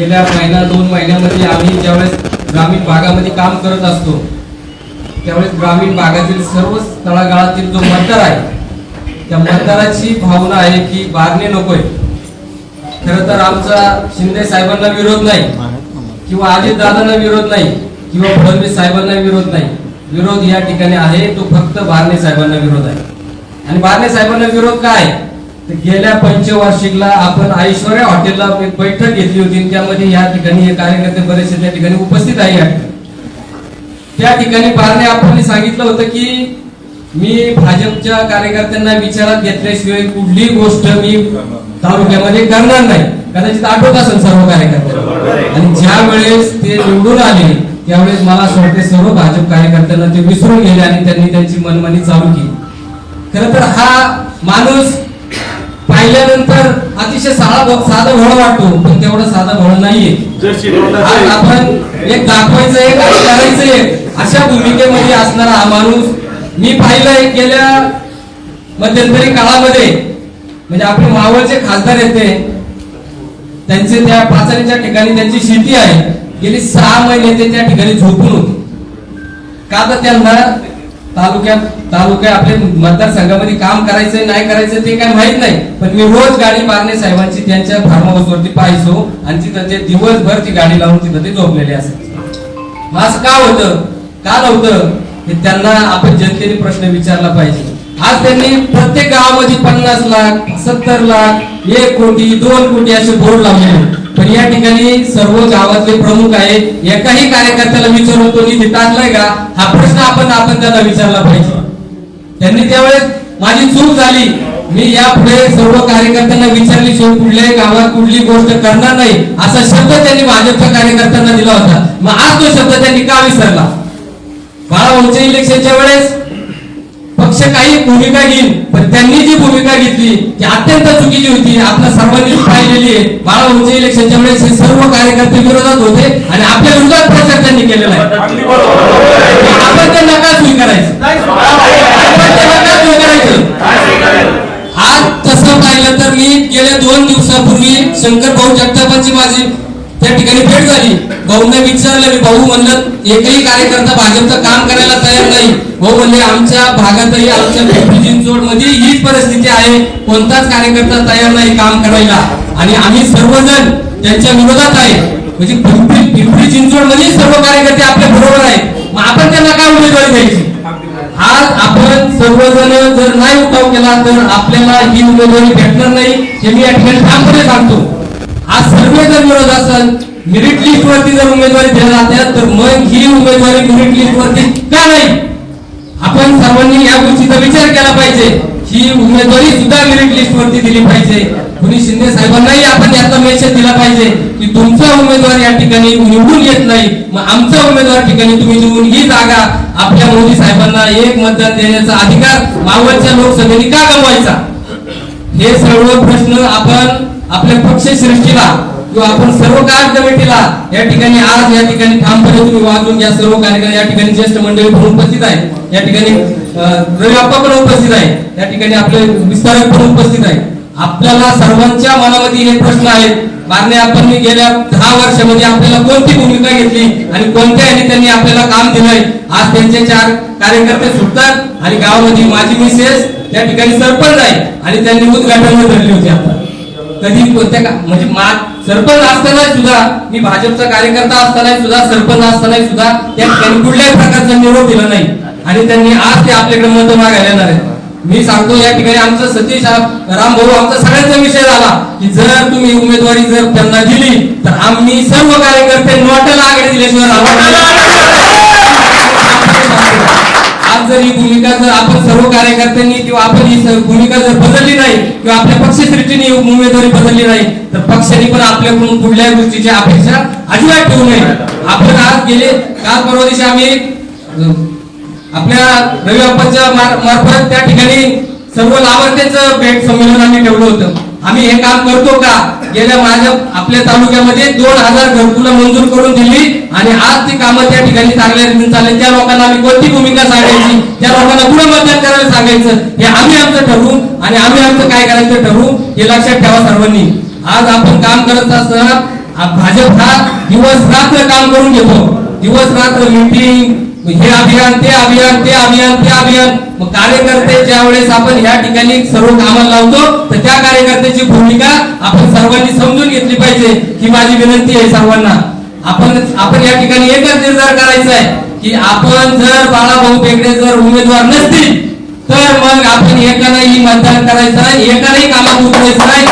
गेल्या महिना दोन महिन्यामध्ये आम्ही ज्यावेळेस ग्रामीण भागामध्ये काम करत असतो त्यावेळेस ग्रामीण भागातील सर्व तळागाळातील जो मतदार आहे त्या मतदाराची भावना आहे की बारणे नकोय. खर तर आमचा शिंदे साहेबांना विरोध नाही किंवा अजित दादांना विरोध नाही किंवा फडणवीस साहेबांना विरोध नाही. विरोध या ठिकाणी आहे तो फक्त बारणे साहेबांना विरोध आहे. आणि बारणे साहेबांना विरोध काय? आहे गेल्या पंचवार्षिकला आपण ऐश्वर्या हॉटेलला एक बैठक घेतली होती त्यामध्ये या ठिकाणी हे कार्यकर्ते बरेचसे त्या ठिकाणी उपस्थित आहे. या ठिकाणी. त्या ठिकाणी बारणे आपण सांगितलं होतं की मी भाजपच्या कार्यकर्त्यांना विचारात घेतल्याशिवाय कुठलीही गोष्ट मी तालुक्यामध्ये करणार नाही. कदाचित आठवत असेल सर्व कार्यकर्ते. आणि ज्या वेळेस ते निवडून आले त्यावेळेस मला असं वाटते सर्व भाजप कार्यकर्त्यांना ते विसरून गेले आणि त्यांनी त्यांची मनमानी चालू केली. खर तर हा माणूस पाहिल्यानंतर अतिशय साधा साधा भोळ वाटतो पण तेवढा साधा भोळ नाहीये. आज आपण एक दाखवायचं एक आणि करायचं एक अशा भूमिकेमध्ये असणारा हा माणूस मी पाहिलंय गेल्या मध्यंतरी काळामध्ये म्हणजे आपले मावळचे खासदार येते त्यांचे त्या पाचारीच्या ठिकाणी त्यांची शेती आहे. गेली सहा महिने ते त्या ठिकाणी झोपून होते. का तर त्यांना तालुक्यात तालुक्या आपल्या मतदारसंघामध्ये काम करायचं नाही करायचं ते काय माहीत नाही. पण मी रोज गाडी मारणे साहेबांची त्यांच्या फार्म हाऊसवरती पाहायचो आणि तिथं ते दिवसभर ती गाडी लावून तिथं ते झोपलेले असायचे असं का होतं? का नव्हतं? हे त्यांना आपण जनतेने प्रश्न विचारला पाहिजे. आज त्यांनी प्रत्येक गावामध्ये पन्नास लाख सत्तर लाख एक कोटी दोन कोटी असे बोर्ड लावले पण या ठिकाणी सर्व गावातले प्रमुख आहे एकाही कार्यकर्त्याला विचारून तो निधी टाकलाय का? हा प्रश्न आपण आपण त्यांना विचारला पाहिजे. त्यांनी त्यावेळेस माझी चूक झाली. मी यापुढे सर्व कार्यकर्त्यांना विचारली विचारल्याशिवाय कुठल्याही गावात कुठली गोष्ट करणार नाही. असा शब्द त्यांनी भाजपच्या कार्यकर्त्यांना दिला होता. मग आज तो शब्द त्यांनी का विसरला? बाळाभाऊच्या इलेक्शनच्या वेळेस पक्ष काही भूमिका घेईल पण त्यांनी जी भूमिका घेतली ती अत्यंत चुकीची होती. आपल्या सर्वांनी पाहिलेली आहे. बाळाभाऊच्या इलेक्शनच्या वेळेस हे सर्व कार्यकर्ते विरोधात होते आणि आपल्या विरोधात प्रचार त्यांनी केलेला आहे. आपण त्यांना का स्वीकारायचं? आज तसं पाहिलं तर मी गेल्या दोन दिवसापूर्वी शंकर भाऊ जगतापांची माझी त्या ठिकाणी भेट झाली. भाऊंना विचारलं मी. भाऊ म्हणलं एकही कार्यकर्ता भाजपचं काम करायला तयार नाही. भाऊ म्हणले आमच्या भागातही आमच्या पिंपरी चिंचवडमध्ये हीच परिस्थिती आहे. कोणताच कार्यकर्ता तयार नाही काम करायला. आणि आम्ही सर्वजण त्यांच्या विरोधात आहे. म्हणजे पिंपरी पिंपरी चिंचवडमध्ये सर्व कार्यकर्ते आपल्या बरोबर आहे मग आपण त्यांना काय उमेदवारी द्यायची? आज आपण सर्वजण जर नाही उठाव केला तर आपल्याला ही उमेदवारी भेटणार नाही. हे मी या ठिकाणी ठामपणे सांगतो. आज सर्व जर विरोध असेल मेरिट लिस्ट वरती जर उमेदवारी दिल्या जातात तर मग ही उमेदवारी मेरिट लिस्ट वरती का नाही? आपण सर्वांनी या गोष्टीचा विचार केला पाहिजे. ही उमेदवारी सुद्धा मेरिट लिस्ट वरती दिली पाहिजे. कुणी शिंदे साहेबांनाही आपण याचा मेसेज दिला पाहिजे की तुमचा उमेदवार या ठिकाणी निवडून येत नाही. मग आमचा उमेदवार ठिकाणी तुम्ही निवडून ही जागा आपल्या मोदी साहेबांना एक मतदान देण्याचा अधिकार मावळच्या लोकसभेने का गमवायचा? हे सर्व प्रश्न आपण आपल्या पक्षश्रेष्ठीला किंवा आपण सर्व कार्य कमिटीला या ठिकाणी आज या ठिकाणी ठामपणे तुम्ही वाजून घ्या सर्व कार्यक्रम या ठिकाणी ज्येष्ठ मंडळी पण उपस्थित आहे. या ठिकाणी अं, रवी पण उपस्थित आहे. या ठिकाणी आपले विस्तारक पण उपस्थित आहे. आपल्याला सर्वांच्या मनामध्ये हे प्रश्न आहेत. मारणे आपण गेल्या दहा वर्षामध्ये आपल्याला कोणती भूमिका घेतली आणि कोणत्या नेत्यांनी आपल्याला काम दिलंय? आज त्यांचे चार कार्यकर्ते सुटतात आणि गावामध्ये माझी मिसेस त्या ठिकाणी सरपंच आहे आणि त्यांनी उद्घाटन धरली होती आपण कधी कोणत्या म्हणजे मा सरपंच असताना सुद्धा मी भाजपचा कार्यकर्ता असताना सुद्धा सरपंच असताना सुद्धा त्या कुठल्याही प्रकारचा निरोप दिला नाही. आणि त्यांनी आज ते आपल्याकडे मत मागायला येणार आहे मी सांगतो या ठिकाणी आमचं सतीश राम भाऊ आमचा सगळ्यांचा विषय झाला की जर तुम्ही उमेदवारी जर त्यांना दिली तर आम्ही सर्व कार्यकर्ते नोटाला आघाडी दिल्याशिवाय आपण सर्व कार्यकर्त्यांनी किंवा आपण ही भूमिका जर बदलली नाही किंवा आपल्या पक्षश्रेष्ठीने उमेदवारी बदलली नाही तर पक्षाने पण आपल्याकडून कुठल्याही गोष्टीची अपेक्षा अजिबात ठेवू नये. आपण आज गेले काल परवा दिवशी आम्ही आपल्या रवी बाप्पाच्या मार्फत त्या ठिकाणी सर्व लाभार्थ्यांचं भेट संमेलन आम्ही ठेवलं होतं. आम्ही हे काम करतो का? गेल्या माझ्या आपल्या तालुक्यामध्ये दोन हजार घरकुलं मंजूर करून दिली. आणि आज ती कामं त्या ठिकाणी चांगल्या रीतीने चालले. त्या लोकांना आम्ही कोणती भूमिका सांगायची त्या लोकांना पुढे मतदान करायला सांगायचं हे आम्ही आमचं ठरवू आणि आम्ही आमचं काय करायचं ठरवू हे लक्षात ठेवा सर्वांनी. आज आपण काम करत असताना भाजप हा दिवस रात्र काम करून घेतो. दिवस रात्र मिटिंग हे अभियान ते अभियान ते अभियान ते अभियान. मग कार्यकर्ते ज्या वेळेस आपण या ठिकाणी सर्व कामाला लावतो तर त्या कार्यकर्त्याची भूमिका आपण सर्वांनी समजून घेतली पाहिजे ही माझी विनंती आहे सर्वांना. आपण आपण या ठिकाणी एकच निर्धार करायचा आहे की आपण जर बाळाभाऊ बेगडे जर उमेदवार नसतील तर मग आपण एकालाही मतदान करायचं नाही एकालाही कामात उतरायचं नाही.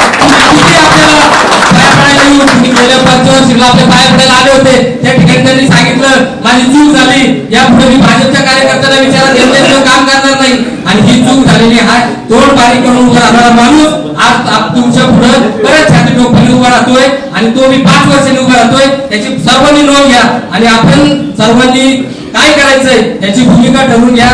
गेल्या पाच वर्षीला आपल्या पाय पडायला आले होते. त्या ठिकाणी त्यांनी सांगितलं माझी चूक झाली. यापुढे मी भाजपच्या कार्यकर्त्याला विचारात घेतल्याशिवाय काम करणार नाही. आणि ही चूक झालेली हा तोंड पाणी करून उभा राहणारा माणूस आज आप- तुमच्यापुढे बऱ्याच छाती टोपीने उभा राहतोय आणि तो मी पाच वर्षांनी उभा राहतोय. त्याची सर्वांनी नोंद घ्या आणि आपण सर्वांनी काय करायचंय याची भूमिका ठरवून घ्या.